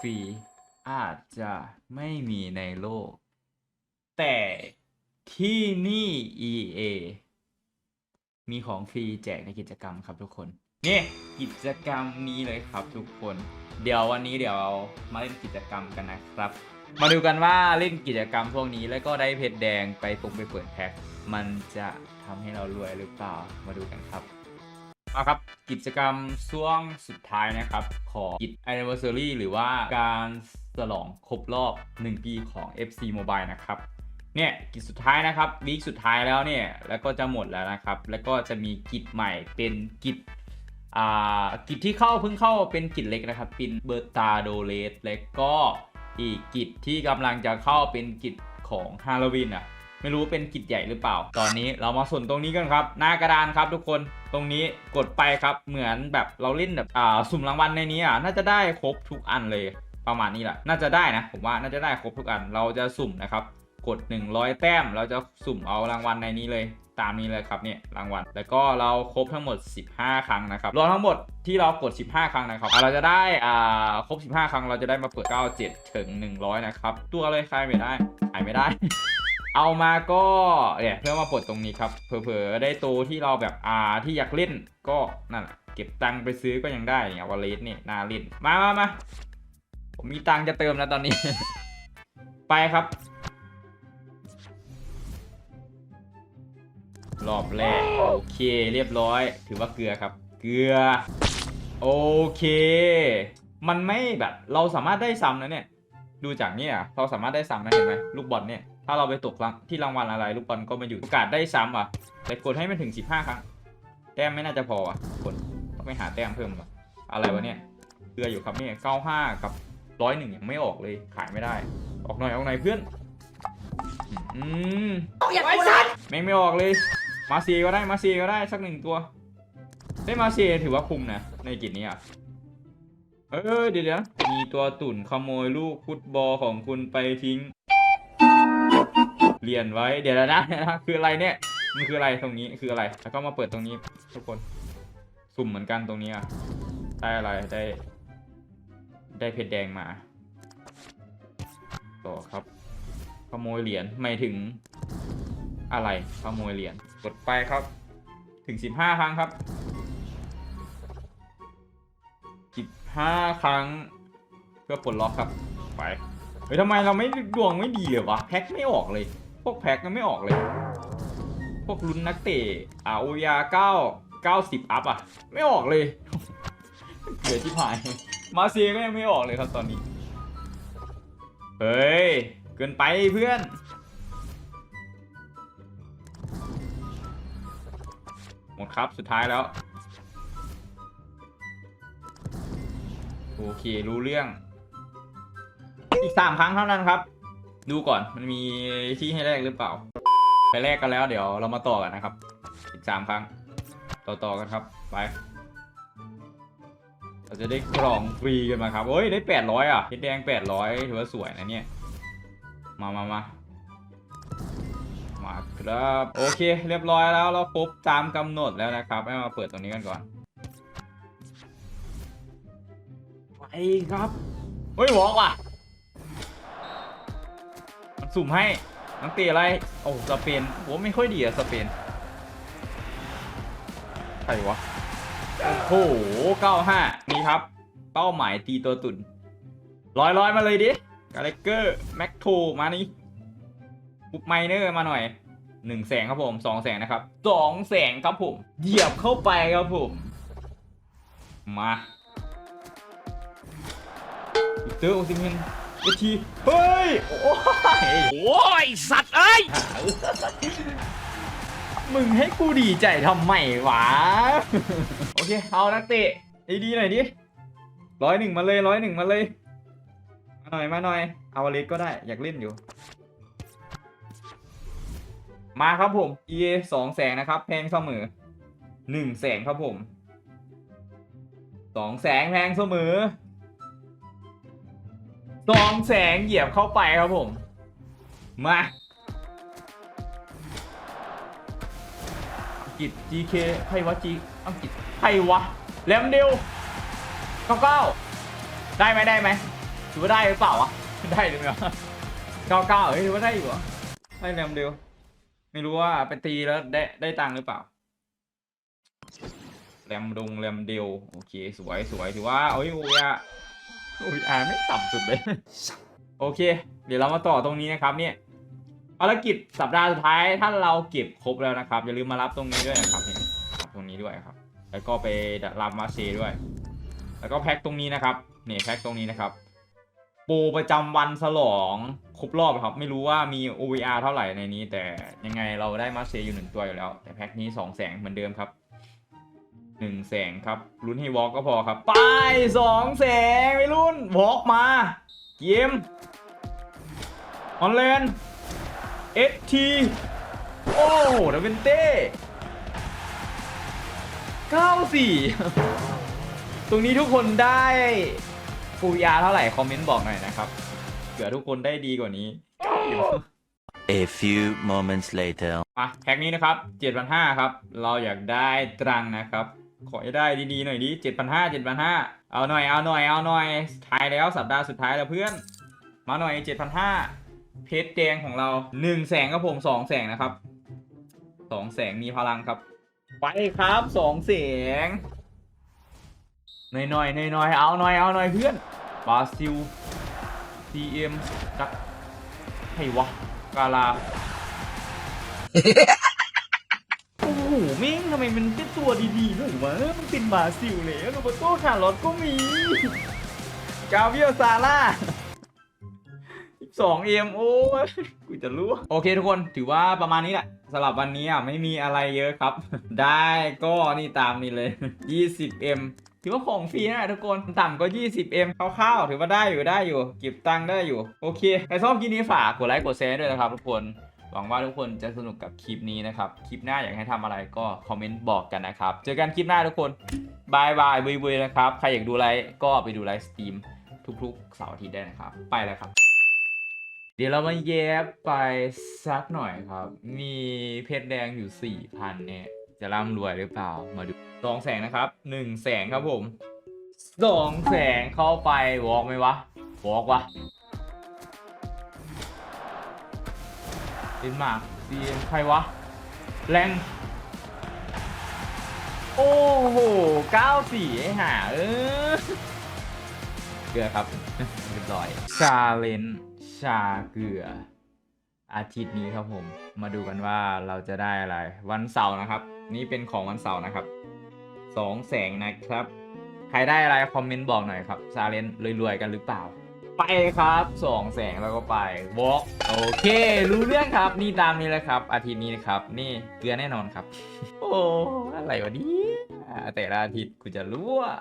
ฟรี อาจจะไม่มีในโลก แต่ที่นี่ EA มีของฟรีแจกในกิจกรรมครับทุกคน นี่กิจกรรมนี้เลยครับทุกคน เดี๋ยววันนี้เดี๋ยวามาเล่นกิจกรรมกันนะครับ มาดูกันว่าเล่นกิจกรรมพวกนี้แล้วก็ได้เพชรแดงไปปงไปเปิดแพ็คมันจะทำให้เรารวยหรือเปล่ามาดูกันครับ เอาครับกิจกรรมช่วงสุดท้ายนะครับ ของกิจ anniversary หรือว่าการฉลองครบรอบ 1 ปีของ FC Mobile นะครับเนี่ยกิจสุดท้ายนะครับวีคสุดท้ายแล้วเนี่ยแล้วก็จะหมดแล้วนะครับ แล้วก็จะมีกิจใหม่เป็นกิจอ่ากิจที่เข้าเพิ่งเข้าเป็นกิจเล็กนะครับเป็นเบอร์ตาโดเลสแล้วก็อีกกิจที่กำลังจะเข้าเป็นกิจของฮาโลวีนอะ ไม่รู้เป็นกิจใหญ่หรือเปล่า ตอนนี้เรามาส่วนตรงนี้กันครับ หน้ากระดานครับทุกคนตรงนี้กดไปครับเหมือนแบบเราเล่นแบบอ่าสุ่มรางวัลในนี้อะน่าจะได้ครบทุกอันเลยประมาณนี้แหละน่าจะได้นะ ผมว่าน่าจะได้ครบทุกอันเราจะสุ่มนะครับกด 100 แต้ม เราจะสุ่มเอารางวัลในนี้เลยตามนี้เลยครับเนี่ยรางวัล แล้วก็เราครบทั้งหมด 15 ครั้งนะครับรวมทั้งหมดที่เรากด 15 ครั้งนะครับเราจะได้อ่าครบ 15 ครั้งเราจะได้มาเปิด 97 ถึง 100 นะครับ ตัวเลยใครไม่ได้ขายไม่ได้ เอามาก็เนี่ยเพื่อมาปลดตรงนี้ครับเผลอๆได้ตัวที่เราแบบอ่าที่อยากเล่นก็นั่นแหละเก็บตังค์ไปซื้อก็ยังได้เนี่ยวอลเลสนี่น่าเล่นมามามาผมมีตังค์จะเติมแล้วตอนนี้ ไปครับ รอบแรกโอเคเรียบร้อย ถือว่าเกลือครับ เกลือ โอเค มันไม่แบบเราสามารถได้ซ้ำนะเนี่ย ดูจากเนี่ยเราสามารถได้ซ้ำนะเห็นไหมลูกบอลเนี่ย ถ้าเราไปตกรางที่รางวัลอะไรลูกบอลก็มาอยู่โอกาสได้ซ้ำอะ แต่กดให้มันถึง 15 ครั้ง แต้มไม่น่าจะพออะคนต้องไปหาแต้มเพิ่มว่ะ อะไรวะเนี่ยเกลืออยู่ครับเนี่ย95 กับร้อยหนึ่งยังไม่ออกเลยขายไม่ได้ ออกหน่อยออกหน่อยเพื่อน อืมอย่ากูนะแม่งไม่ออกเลย มาเซียก็ได้มาเซียก็ได้สักหนึ่งตัว ได้มาเซียถือว่าคุ้มนะในกิจนี้อะเออเดี๋ยวเดี๋ยวมีตัวตุ่นขโมยลูกฟุตบอลของคุณไปทิ้ง เรียนไว้เดี๋ยวนะคืออะไรเนี่ยมันคืออะไรตรงนี้คืออะไร แล้วก็มาเปิดตรงนี้ทุกคนสุ่มเหมือนกันตรงนี้อะได้อะไรได้ ได้เพชรแดงมา ต่อครับ ขโมยเหรียญไม่ถึงอะไรขโมยเหรียญกดไปครับ ถึง15ครั้งครับ15ครั้ง เพื่อปลดล็อกครับไป เฮ้ยทำไมเราไม่ดวงไม่ดีเลยวะแพ็คไม่ออกเลย พวกแพ็คก็ไม่ออกเลย พวกลุ้นนักเตะอาโอยา9 90อัพอะ ไม่ออกเลยเกลือที่ผาย มาเซียก็ยังไม่ออกเลยครับตอนนี้ เฮ้ย เกินไปเพื่อนหมดครับสุดท้ายแล้ว โอเค รู้เรื่อง อีกสามครั้งเท่านั้นครับ ดูก่อนมันมีที่ให้แลกหรือเปล่า ไปแลกกันแล้วเดี๋ยวเรามาต่อกันนะครับ อีกสามครั้ง ต่อต่อกันครับ ไปเราจะได้กล่องฟรีกันมาครับโอ้ยได้แปดร้อยอะเพชรแดงแปดร้อยถือว่าสวยนะเนี่ย มามามามาครับโอเค เรียบร้อยแล้วเราครบตามกำหนดแล้วนะครับให้มาเปิดตรงนี้กันก่อนไปครับเฮ้ยบอกว่ะมัน สุ่มให้นังเตะอะไร โอ้สเปนผมไม่ค่อยดีอะสเปนใครวะ โอ้โห95นี่ครับ เป้าหมายตีตัวตุ่นลอยลอยมาเลยดิกาเลเกอร์แม็กโทมานี่ปุ๊บไมเนอร์มาหน่อยหนึ่งแสงครับผมสองแสงนะครับสองแสงครับผมเหยียบเข้าไปครับผม มาอีกเตอโอซิเมน เอที เฮ้ย โอ้ย โอ้ยสัตว์เอ้ย มึงให้กูดีใจทำไมวะ โอเค เอานักเตะดีๆหน่อยดิร้อยหนึ่งมาเลยร้อยหนึ่งมาเลยมาหน่อยมาหน่อย เอาเลสก็ได้อยากเล่นอยู่ มาครับผม EA สองแสงนะครับ แพงเสมอหนึ่งแสงครับผมสองแสงแพงเสมอ สองแสงเหยียบเข้าไปครับผม มากฤษ GK ใครวะ G อังกฤษใครวะแลมเดลเก้าเก้าได้ไหมได้ไหมถือว่าได้หรือเปล่าวะได้หรือไม่วะเก้าเก้าเฮ้ยถือว่าได้อยู่เหรอได้แรมเดียวไม่รู้ว่าไปตีแล้วได้ได้ตังค์หรือเปล่าแรมดงแรมเดียวโอเคสวยสวยถือว่าโอ้ยโอ้ย โอ้ยอาไม่ต่ำสุดเลย โอเค เดี๋ยวเรามาต่อตรงนี้นะครับเนี่ยภารกิจสัปดาห์สุดท้ายถ้าเราเก็บครบแล้วนะครับ อย่าลืมมารับตรงนี้ด้วยนะครับเนี่ยรับตรงนี้ด้วยครับ แล้วก็ไปรับมาเชด้วย แล้วก็แพ็คตรงนี้นะครับเนี่ยแพ็คตรงนี้นะครับโปรประจำวันฉลองครบรอบครับ ไม่รู้ว่ามี OVR เท่าไหร่ในนี้ แต่ยังไงเราได้มาเชอยู่หนึ่งตัวอยู่แล้ว แต่แพ็คนี้สองแสงเหมือนเดิมครับ หนึ่งแสงครับลุ้นให้วอล์กก็พอครับ ไปสองแสงไปรุ่นวอล์กมาเกมออนเลนเอทีโอ้ดาวินเต้เก้าสี่ตรงนี้ทุกคนได้ฟูยาเท่าไหร่ คอมเมนต์บอกหน่อยนะครับเผื่อทุกคนได้ดีกว่านี้ A few moments later. มาแพ็คนี้นะครับ7,500ครับ เราอยากได้ตรังนะครับ ขอให้ได้ดีๆหน่อยดิ7,500 7,500เอาหน่อยเอาหน่อยเอาหน่อยท้ายแล้วสัปดาห์สุดท้ายแล้วเพื่อน มาหน่อย7,500เพชรแดงของเรา1แสงครับผม2แสงนะครับ2แสงมีพลังครับ ไปครับ2แสงหน่อยหน่อยหน่อยหน่อยเอาหน่อยเอาหน่อยเพื่อนบาซิล CM จักให้วะกาลา โอ้โหเม้งทำไมมันเป็นตัวดีๆด้วยวะมันเป็นบาซิลเลยโรเบโต้คาร์ลอสก็มีกาเวียซาร่าสองเอ็มโอ้กูจะรู้ โอเคทุกคนถือว่าประมาณนี้แหละสำหรับวันนี้อะไม่มีอะไรเยอะครับ ได้ก็นี่ตามนี้เลย 20M ถือว่าของฟรีนะทุกคนต่ำก็ 20M คร่าวๆถือว่าได้อยู่ได้อยู่เก็บตังค์ได้อยู่ โอเคใครชอบคลิปนี้ฝากกดไลค์กดแชร์ด้วยนะครับทุกคน หวังว่าทุกคนจะสนุกกับคลิปนี้นะครับ คลิปหน้าอยากให้ทำอะไรก็คอมเมนต์บอกกันนะครับ เจอกันคลิปหน้าทุกคนบายบายบุยบุยนะครับ ใครอยากดูไลฟ์ก็ไปดูไลฟ์สตรีมทุกๆเสาร์อาทิตย์ได้นะครับ ไปแล้วครับ เดี๋ยวเรามาแยบไปสักหน่อยครับ มีเพชรแดงอยู่ 4,000 เนี่ย จะร่ำรวยหรือเปล่า มาดูสองแสงนะครับหนึ่งแสงครับผมสองแสงเข้าไปวอกไหมวะวอกวะ นมาร์กซีเอ็มใครวะ แรง โอ้โหเก้าสี่ไอ้ห่าเออเกลือครับเรียบร้อย ชาเลนชาเกลือ อาทิตย์นี้ครับผม มาดูกันว่าเราจะได้อะไร วันเสาร์นะครับ นี่เป็นของวันเสาร์นะครับสองแสงนะครับ ใครได้อะไรคอมเมนต์บอกหน่อยครับ ชาเลนรวยๆกันหรือเปล่า ไปครับสองแสงแล้วก็ไปวอล์กโอเค รู้เรื่องครับ นี่ตามนี้แหละครับ อาทิตย์นี้นะครับ นี่เกลือแน่นอนครับ โอ้อะไรวะเนี่ยแต่ละอาทิตย์กูจะรู้ว่า